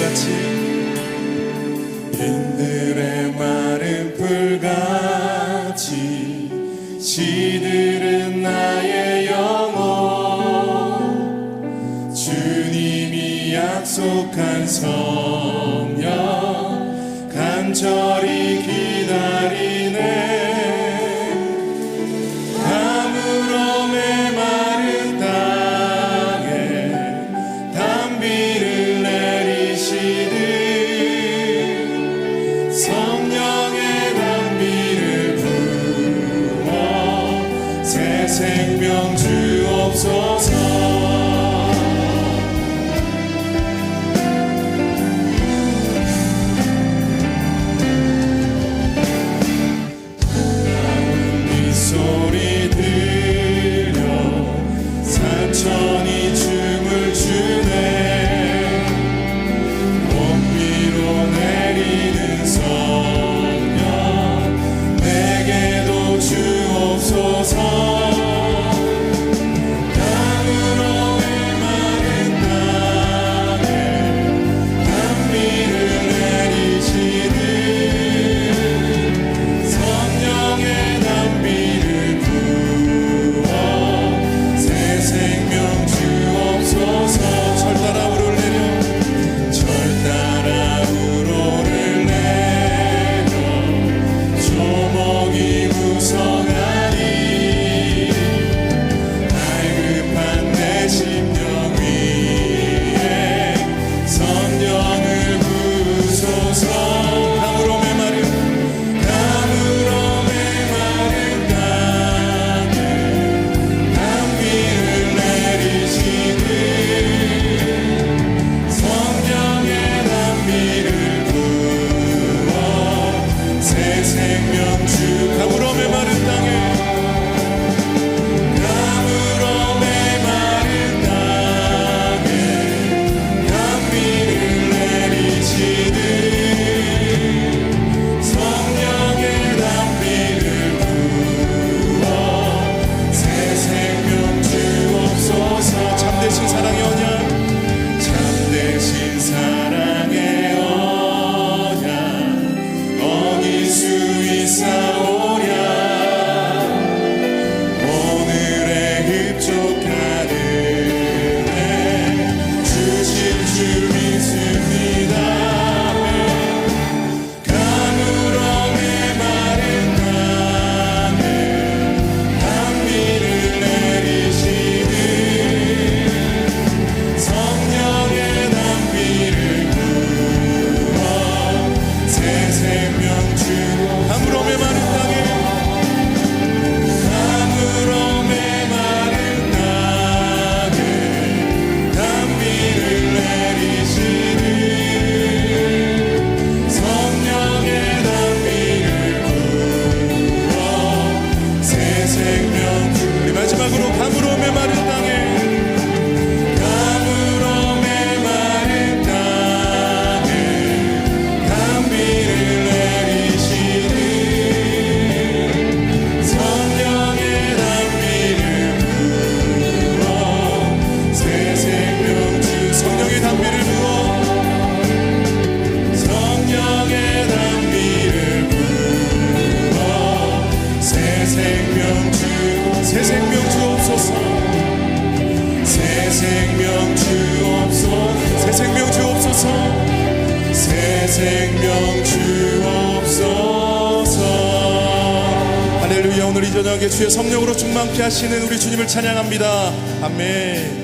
같이 인들의 말은 불같이. 지들은 나의 영혼. 주님이 약속한 성령. 간절 Jesus is now. 오늘 이 저녁에 주의 성령으로 충만케 하시는 우리 주님을 찬양합니다. 아멘.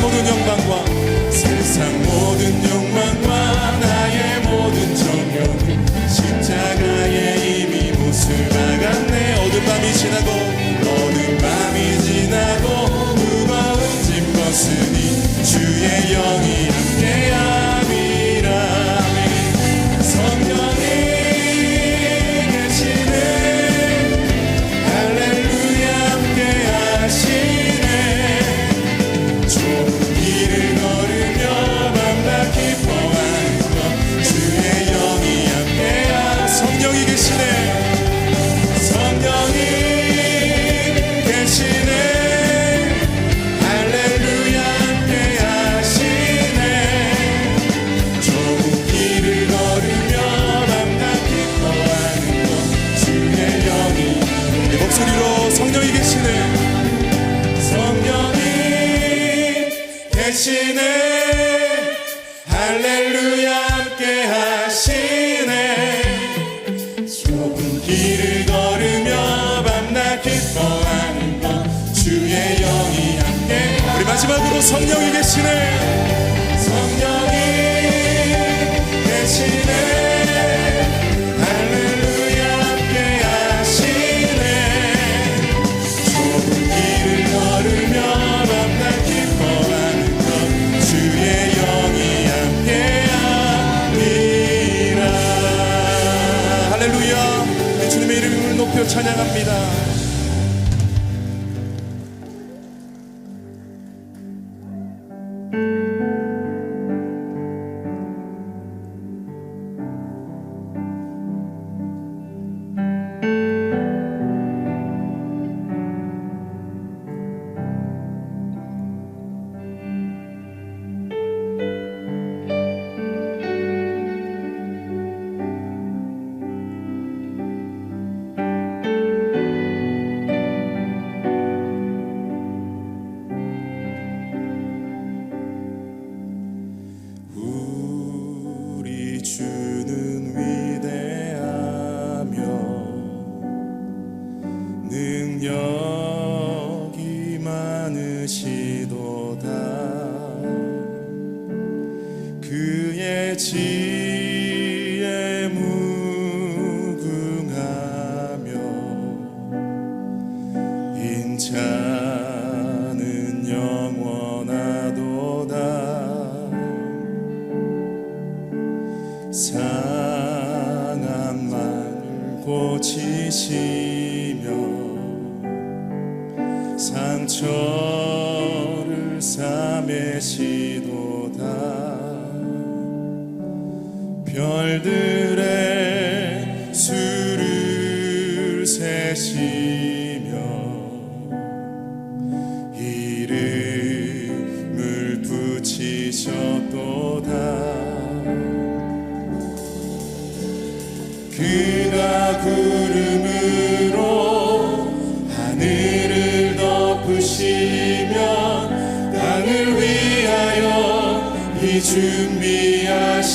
모든 영광과 세상 모든 영광과 대신에 할렐루야 함께 하시네. 좁은 길을 걸으며 밤낮 기뻐하는 것 주의 영이 함께. 우리 마지막으로 성령이 계시네. 높여 찬양합니다. 않으시도다. 그의 지 너를 삼매시도다. 별들 주시면 땅을 위하여 이 준비하시니